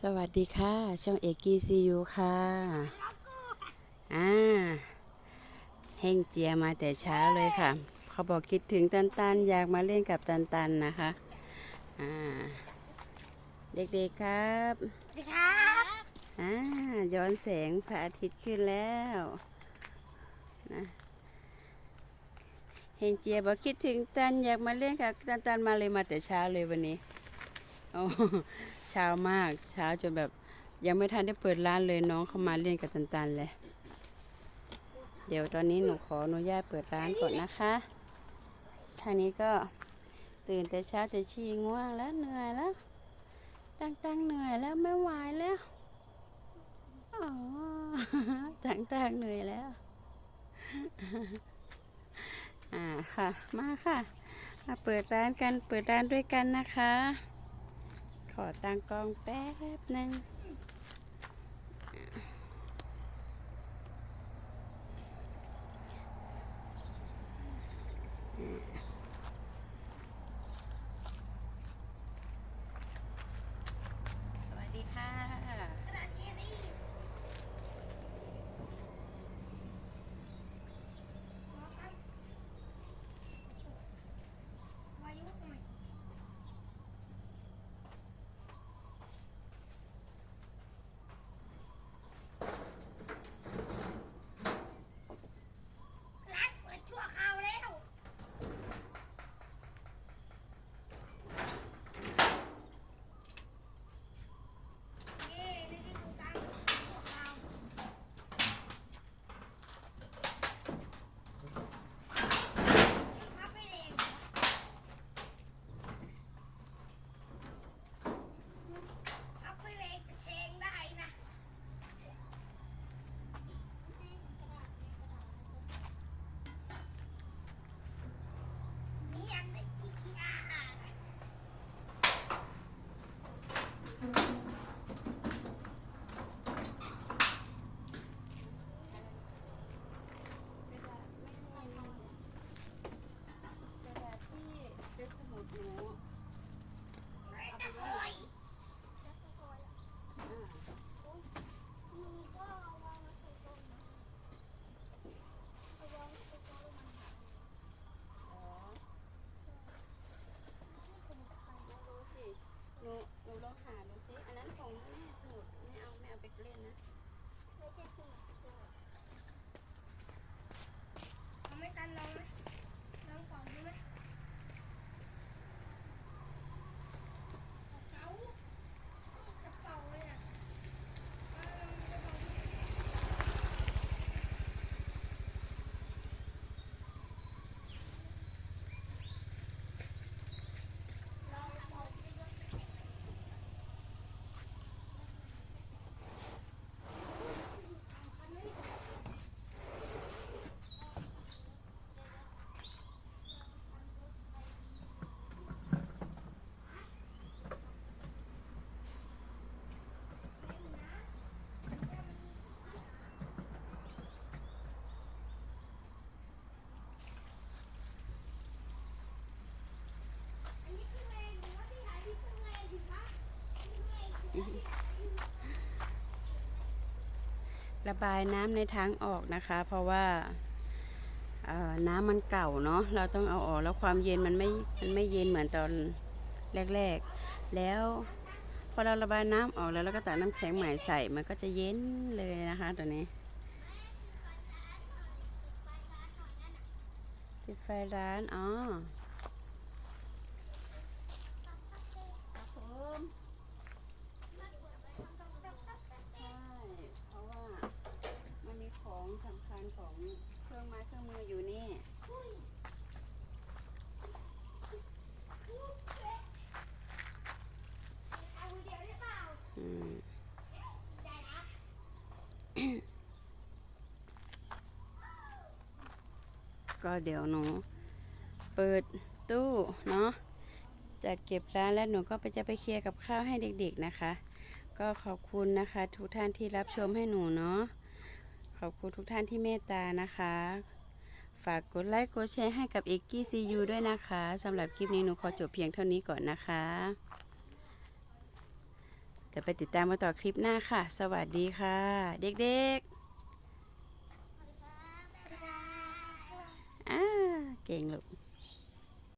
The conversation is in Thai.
สวัสดีค่ะ ช่องเอกกีซียูค่ะ อ่าเฮงเจียมาแต่เช้าเลยค่ะ เขาบอกคิดถึงตันตันอยากมาเล่นกับตันตันนะคะ อ่า เด็กๆครับสวัสดีครับอ่าย้อนแสงพระอาทิตย์ขึ้นแล้วนะเฮงเจียบอกคิดถึงตันอยากมาเล่นกับตันตันมาเลยมาแต่เช้าเลยวันนี้โอ้ เช้ามากเช้าจนแบบยังไม่ทันได้เปิดร้านเลยน้องเข้ามาเล่นกับตันตันเลย เดี๋ยวตอนนี้หนูขออนุญาตเปิดร้านก่อนนะคะ ทางนี้ก็ตื่นแต่เช้าแต่ชีง่วงแล้วเหนื่อยแล้วตั้งตั้งเหนื่อยแล้วไม่ไหวแล้วอ๋อต่างต่างเหนื่อยแล้ว อ่าค่ะ มาค่ะมาเปิดร้านกันเปิดร้านด้วยกันนะคะ ขอตั้งกล้องแป๊บหนึ่งสวัสดีค่ะ กระดาษ A4 วายุหน่อยร้านเปิดชั่วคราวแล้ว เย้ได้ที่ถูกตังค์ชั่วคราวพับไปเองพับไปเลยเซงได้นะ มีอันไหนอีกที่อาหาร จะสวย เล่นนะ ไม่ใช่ที่เขาไม่ตันเราไหมลองกล่องดูไหมกระเป๋ากระเป๋าเลยอะเอากระเป๋าลองกระเป๋าดูด้วย อันนี้คือเองหรือว่าที่ไหนที่คือเองถูกปะคือเองถูกปะ ระบายน้ำในทางออกนะคะ เพราะว่าน้ำมันเก่าเนาะเราต้องเอาออกแล้วความเย็นมันไม่มันไม่เย็นเหมือนตอนแรกๆ แล้วพอเราระบายน้ำออกแล้วเราก็ตักน้ำแข็งใหม่ใส่มันก็จะเย็นเลยนะคะตัวนี้ปิดไฟร้านอ๋อครับผมใช่เพราะว่า มันมีของสำคัญของเครื่องไม้เครื่องมืออยู่นี่ เอามือเดียวได้เปล่า อืม ได้นะ ก็เดี๋ยวหนูเปิดตู้เนาะจัดเก็บร้านแล้วหนูก็ไปจะไปเคลียร์กับข้าวให้เด็กๆนะคะ ก็ขอบคุณนะคะ ทุกท่านที่รับชมให้หนูเนาะขอบคุณทุกท่านที่เมตตานะคะ ฝากกดไลค์กดแชร์ให้กับเอกกี้ซียูด้วยนะคะสำหรับคลิปนี้หนูขอจบเพียงเท่านี้ก่อนนะคะ กแต่ไปติดตามมาต่อคลิปหน้าค่ะ สวัสดีค่ะ เด็กๆ อ่า เก่งลูก